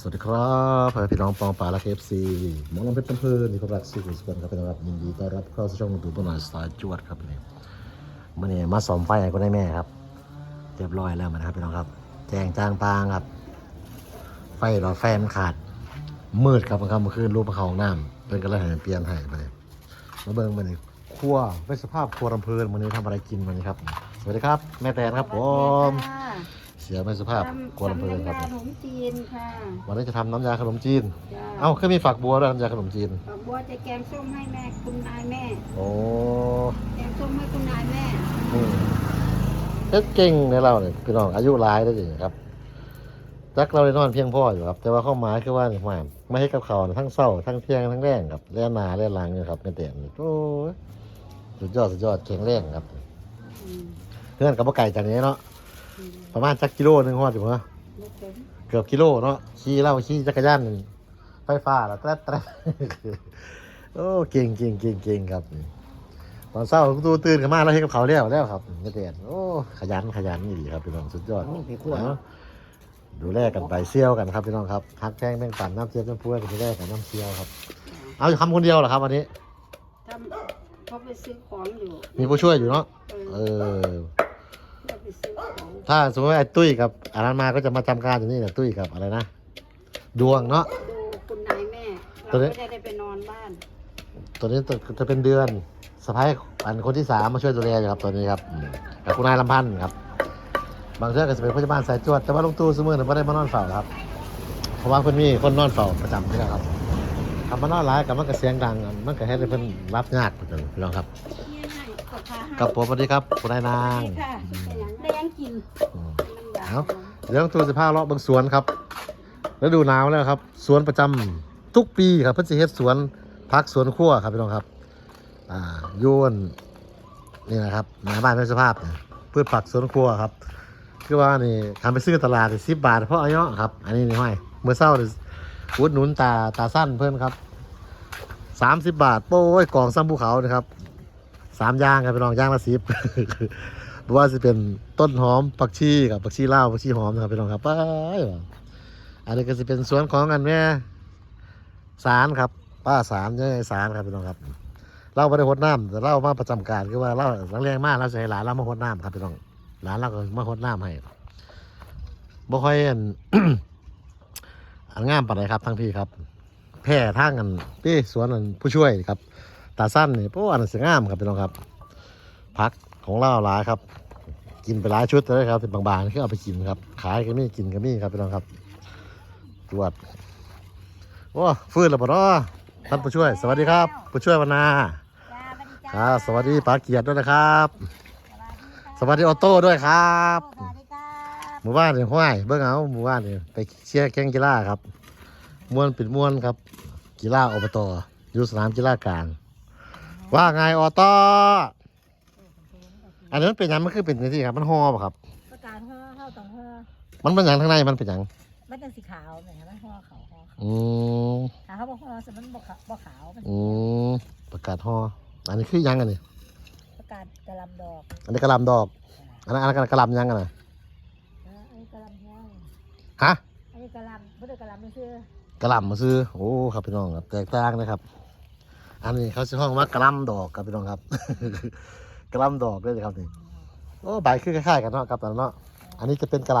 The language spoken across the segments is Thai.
สวัสดีครับพ่อแม่พี่น้องปองปลาและเคฟซีมองลงเพชรเพลินนี่ก็รักสุขสุขครับเป็นรับยินดีต้อนรับเข้าสู่ช่องตูต้นหน่อยสไตล์จวดครับเนี่มื่อนี้มาสอมไฟให้คนได้แม่ครับเรียบร้อยแล้วนะครับพี่น้องครับ แจ้งจ้างปางครับ ไฟหลอดไฟมันขาด มืดครับมันครับเมื่อคืนรูปเขาห้องน้ำเป็นก็เลยให้เปลี่ยนให้ไปมาเบิ่งมันนี่ครัวเป็นสภาพครัวลำเพลินวันนี้ทำอะไรกินวันนี้ครับ สวัสดีครับ แม่แตนครับผม เสียไม่สุภาพครัวลำเพลินครับขนมจีนค่ะวันนี้จะทำน้ำยาขนมจีนจ้ะเอ้าเคยมีฝักบัวด้วยน้ำยาขนมจีนดอกบัวจะแกงส้มให้แม่คุณนายแม่โอ้แกงส้มให้คุณนายแม่อืมเฮ็ดเก่งในเราเนี่ยพี่น้องอายุหลายแล้วสิครับจักเราได้นอนเพียงพออยู่ครับ แต่ว่าข้อหมายคือว่านี่ไม่ไม่ให้กับเขาวทั้งเศร้าทั้งเที่ยงทั้งแรงครับเล่นหนาเล่นหลังเนี่ยครับเป็นเตียนโอ้ยสุดยอดสุดยอดแข็งแรงครับอืมเพื่อนกับพ่อไก่จากนี้เนาะอืม ประมาณจักกิโลหนึงฮอดอยู่เหรอไม่ถึงเกือบกิโลเนาะขี่เล่าขี่จักรยานไฟฟ้าแล้วแตรดแตรดโอ้เก่งเก่งเก่งเก่งครับตอนเช้าตูตื่นขึ้นมาแล้วให้กับเขาวแล้วแล้วครับไม่เตียนโอ้ขยันขยันนี่ดีครับพี่น้องสุดยอดไปขวดเนาะดูแลกันไปเซี่ยวกันครับพี่น้องครับฮักแพงแบ่งปันน้ำเชียวน้ำพุกันดูแลกันน้ำเชียวครับ เอาอยู่คำคนเดียวเหรอครับวันนี้ทำเขาไปซื้อของอยู่ มีผู้ช่วยอยู่เนาะเอเอ ถ้าสมมติว่าไอ้ตุ้ยกับอารันมาก็จะมาจำการอยู่นี่แหละตุ้ยกับอะไรนะดวงเนาะ ดูคุณนายแม่ตัวเรานี้ไม่ได้ไปนอนบ้าน ตัวนี้จะเป็นเดือนสะพ้ายอันคนที่สามมาช่วยดูแลอยู่ครับตัวนี้ครับอืมกับคุณนายลำพันธ์ครับ บางเทื่อก็จะเป็นพยาบาลสายจวด แต่ว่าลุงตู่สมือเนี่ยไม่ได้มานอนเฝ้าครับ เพราะว่าเพิ่นมีคนนอนเฝ้าประจำนี่แหละครับคำมานอนร้ายกับมันก็เสียงดัง มันก็ให้เพิ่นรับยากเหมือนกันพี่น้องครับ กับผมสวัสดีครับคุณนายนางค่ะได้ยังกินอืมมันอยากเอาเดี๋ยวลุงตู่สิพาเลาะเบิ่งสวนครับฤดูหนาวแล้วครับ สวนประจำทุกปีครับเพิ่นสิเฮ็ดสวนพักสวนครัวครับพี่น้องครับ อ่าโยนนี่นะครับหน้าบ้านเป็นสภาพเนี่ยพืชผักสวนครัวครับ คือว่านี่ทำไปซื้อตลาดสิบบาท เพราะอายุครับ อันนี้นี่ห้อยเมื่อเช้านี่อุดหนุนตาตาสั้นเพิ่นครับสามสิบบาทโป้ยกล่องซ้ำภูเขานะครับ สามย่างครับพี่น้องย่างละสิบเพราะว่าจะเป็นต้นหอมผักชีกับผักชีเลาผักชีหอมนะครับพี่น้องครับไปอันนี้ก็จะเป็นสวนของอันแม่สารครับ ป้าสารยังไงสารครับพี่น้องครับเราไม่ได้หดน้ำแต่เรามาประจำการคือว่าเราหลังแรงมากเราจะให้หลานเรามาหดน้ำครับพี่น้องหลานเราก็มาหดน้ำให้บ่ค่อยอันอันงามปานใดครับทั้งพี่ครับ แพร่ทางกันพี่สวนอันผู้ช่วยครับ ตาสั้นนี่เพราะว่าอันนั้นสวยงามครับพี่น้องครับพักของเราหลายครับ กินไปหลายชุดเลยครับเป็นบางๆที่เอาไปกินครับ ขายก็มีกินก็มีครับพี่น้องครับตรวจโอ้ฟื้นแล้วปะเนาะท่านผู้ช่วย สวัสดีครับ ผู้ช่วยวรรณาจ้าสวัสดีจ้าครับสวัสดีป้าเกียรติด้วยนะครับ สวัสดีออโต้ด้วยครับสวัสดีครับหมู่บ้านเนี่ยห้วยเบิ่งเอาหมู่บ้านเนี่ยไปเชียร์แข่งกีฬาครับมวนปิดมวนครับกีฬาอบตอยู่สนามกีฬากลาง ว่าไงออโต้อันนั้นเป็นหยังมันคือเป็นนี่ครับ มันห่อป่ะครับประกาศห่อเข้าต้องห่อมันเป็นหยังข้างในมันเป็นหยังมันเป็นสีขาวแหมมันห่อขาวห่อขาวอืมถ้าเขาบอกห่อสมันบ่ขาวบ่ขาวมันอืมประกาศห่ออันนี้คือหยังอันนี้ประกาศกระลำดอกอันนี้กระหลำดอก อันนั้นอันนั้นกระหลำหยังกันนะเอออันนี้กระลำห่อฮะอันนี้กระลำไม่ได้กระลำไม่ซื้อกระหล่ำมาซื้อโอ้ครับพี่น้องครับแตกต่างนะครับ อันนี้เขาชื่อห้องว่ากระหลำดอกครับพี่น้องครับ กระหลำดอกด้วยนะครับนี่โอ้ใบคือคล้ายๆกันเนาะครับแต่เนาะอันนี้จะเป็นกระหล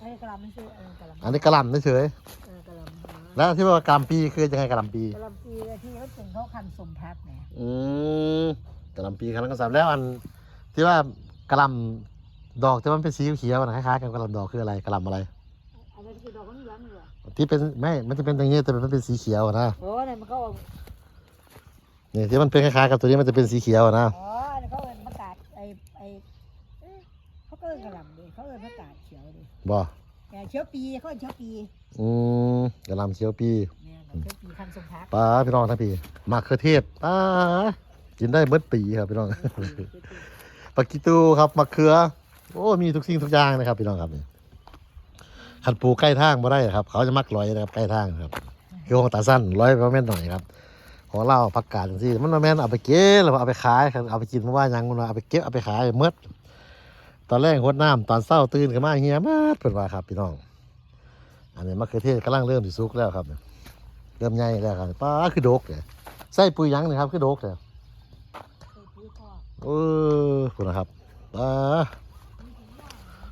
อันนี้กระลำไม่ซื้อเออกระลำำอันนี้กระหลำเฉยเออกระลำห่อๆแล้วที่ว่ากระหลำปีคือยังไงกระหลำปีกระลำปีที่เขาถึงเขาคันสมพักเนี่ยอืมกระหลำปีครั้งละสามแล้วอันที่ว่ากระหลำดอกที่มันเป็นสีเขียวๆนะคล้ายๆกันกระหลำดอกคืออะไรกระหลำอะไรอันนี้คือดอกเหลืองๆเหรอที่เป็นไม่มันจะเป็นอย่างนี้แต่มันเป็นสีเขียวอะนะโอ้เนี่ยมันก็เอา นี่ที่มันเป็นคล้ายๆกับตัวนี้มันจะเป็นสีเขียวอะนะอ๋ออันนี้เขาเอินประกาศไอ้ไอ้เอ๊ะเขาก็เอินกระลำดิเขาเอินประกาศเขียวดิบ่แต่เขียวปีเขาเอินเขียวปีอืมกระหลำเขียวปีเนี่ยเขียวปีคันสมพักปลาพี่น้องทั้งปีมะเขือเทศปลากินได้เมื่อปีครับพี่น้อง ปลากิตูครับมะเขือ โอ้มีทุกสิ่งทุกอย่างนะครับพี่น้องครับนี่ขันปลูกใกล้ทางมาได้ครับ เขาจะมักลอยนะครับใกล้ทางครับคือของตาสั้นร้อยประมาณหน่อยครับ ของเราผักกาดจังซี่มันมาแม่นเอาไปเก็บแล้วเอาไปขายครับเอาไปกินมาว่าหยังมันว่าเอาไปเก็บเอาไปขายเมื่อตอนแรกหดน้ำตอนเศร้าตื่นขึ้นมาเฮียมากเพิ่นว่าครับพี่น้อง อันนี้มะเขือเทศกำลังเริ่มสิสุกแล้วครับ เริ่มใหญ่แล้วครับป้าคือโดกเลยใส่ปุ๋ยหยังนี่ครับคือโดกเลยเคยซื้อพ่อเออคุณนะครับป้า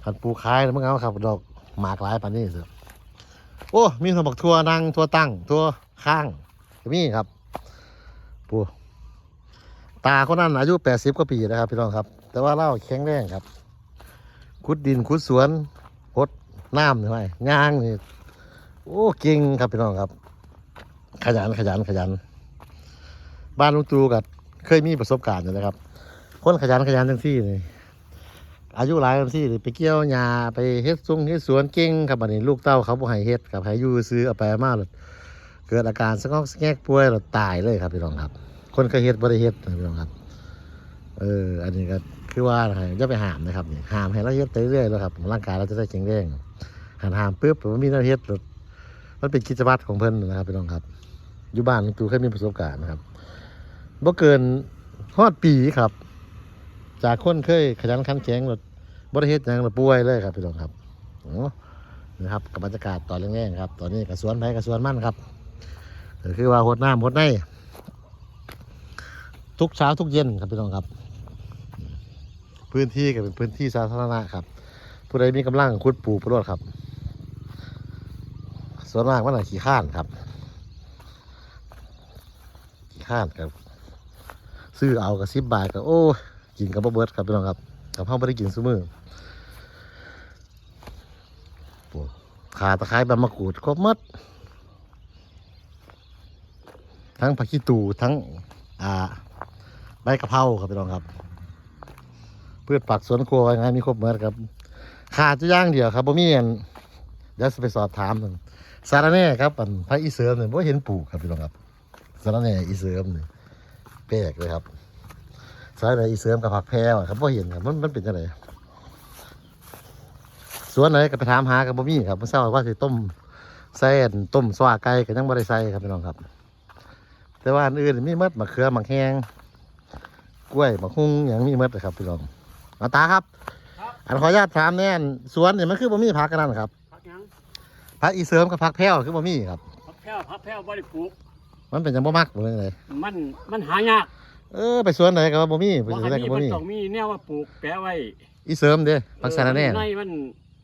ขันปูคายแล้วมึงเอาครับ ดอกหมากหลายปานนี้สิโอ้ มีถั่วบักทั่วนังทั่วตั้งทั่วข้างก็มีครับ ปูตาคนนั้นอายุแปดสิบกว่าปีนะครับพี่น้องครับ แต่ว่าเล่าแข็งแรงครับขุดดินขุดสวนพดน้ำนี่ไงย่างนี่โอ้เก่งครับพี่น้องครับ ขยันขยันขยัน บ้านลุงตูกับเคยมีประสบการณ์อยู่นะครับ คนขยันขยันทั้งที่นี่อายุหลายทั้งที่ไปเกี่ยวหญ้าไปเฮ็ดซุ้งเฮ็ดสวนเก่งครับบัดนี้ลูกเต้าเขาบ่ให้เฮ็ดครับให้อยู่ซื้อเอาไปเอามาหลด เกิดอาการสะงอกสะแงกป่วยหลดตายเลยครับพี่น้องครับ คนเคยเฮ็ดบ่ได้เฮ็ดนะพี่น้องครับ เออ อันนี้ก็คือว่าให้จะไปห้ามนะครับนี่ห้ามให้เราเฮ็ดไปเรื่อยๆแล้วครับร่างกายเราจะได้แข็งแรงหันห้ามปุ๊บมันมีหน้าเฮ็ดหลดมันเป็นกิจวัตรของเพิ่นนะครับพี่น้องครับ อยู่บ้านตูเคยมีประสบการณ์นะครับบ่เกินฮอดปีครับ จากคนเคยขยันขันแข็งหลดบ่ได้เฮ็ดหยังหลดป่วยเลยครับพี่น้องครับนะครับกับบรรยากาศตอนแรกๆครับ ตอนนี้กระสวนไผกระสวนมั่นครับ ก็คือว่าหดน้ำหดในทุกเช้าทุกเย็นครับพี่น้องครับ พื้นที่ก็เป็นพื้นที่สาธารณะครับ ผู้ใดมีกำลังขุดปลูกปลดครับส่วนมากมันน่ะขี้ข้านครับขี้ข้านครับซื้อเอากับสิบบาทก็โอ้กินกับบ่เบิดครับพี่น้องครับกับห้องไม่ได้กินซุมือขาตะไคร้ใบมะกรูดครบมด ทั้งผักขี้ตูทั้งอ่าใบกะเพราครับพี่น้องครับพืชผักสวนครัวว่าไงมีครบหมดครับขาดจะย่างเดียวครับบ่มีอันเดี๋ยวจะไปสอบถามหนึ่งสารแน่ครับอันพระอีเสริมเนี่ยบ่เห็นปลูกครับพี่น้องครับสารแน่อีเสริมเนี่ยแปลกเลยครับสารแน่อีเสริมกับผักแพรวครับบ่เห็นครับมันมันเป็นจังไดสวนไหนก็ไปถามหากับบ่มีครับเมื่อเช้าว่าสิต้มใส่นต้มสวาไก่ก็ยังบ่ได้ใส่ครับพี่น้องครับ แต่ว่าอันอื่นมีหมดมะเขือมะแข้งกล้วยมะฮุ่งอย่างมีหมดเลยครับพี่น้องมาตาครับ อันขออนุญาตถามแน่นสวนเนี่ยมันคือบ่มีผักกันนั่นครับพักหยังผักอีเสริมกับผักแพรวคือบ่มีครับ พักแพ้วพักแพ้วบ่ได้ปลูก มันเป็นจังบ่มักบ่เลยเลยมันมันหายากเออไปสวนไหนก็ว่าบ่มีไปว่าสวนอันไหนก็นี้บ่มีมันต้องมีแนวว่าปลูกแปะไว้อีเสริมเด้ผักสาระแหน่ในมัน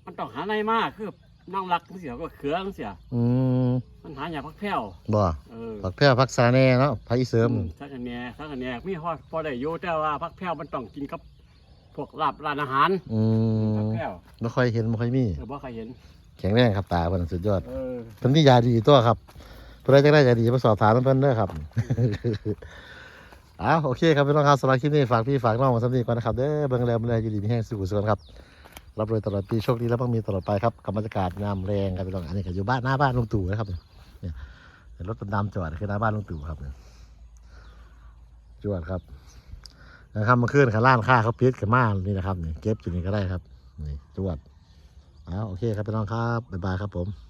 มันต้องหาในมากคือนั่งรักจังเสียก็เขือจังเสียอืม มันหายากพักแพ้วบ่เออผักแพรวผักสาระแหน่เนาะผักอีเสริมสักอันแหน่สักอันแหน่มีฮอดพอได้อยู่แต่ว่าพักแพ้วมันต้องกินกับพวกลาบร้านอาหารอืพักมแพ้วบ่ค่อยเห็นบ่ค่อยมี เออบ่เคยเห็น แข็งแรงครับตาเพิ่นสุดยอดเออเพิ่นมียาดีตัวครับเพิ่นได้จังได้ยาดีมาสอบถามเพิ่นเด้อครับ อ้าวโอเคครับพี่น้องครับสำหรับคลิปนี้ฝากพี่ฝากน้องมาสำนีก่อนนะครับเด้อเบิ่งแล้วมันแลอยู่ดีมีแห้งสุขสุขครับ รับรวยตลอดปีโชคดีแล้วต้องมีตลอดไปครับกับบรรยากาศงามแรงครับไปลองอันนี้ก็อยู่บ้านหน้าบ้านลุงตู่นะครับเนี่ยเนี่ยรถดำจอดคือหน้าบ้านลุงตู่ครับเนี่ยจวดครับนะครับมาขึ้นข้าล่านค่าเขาปิดกันมานนี่นะครับเนี่ยเก็บอยู่นี่ก็ได้ครับนี่จวดอ้าโอเคครับพี่น้องครับบ๊ายบายครับผม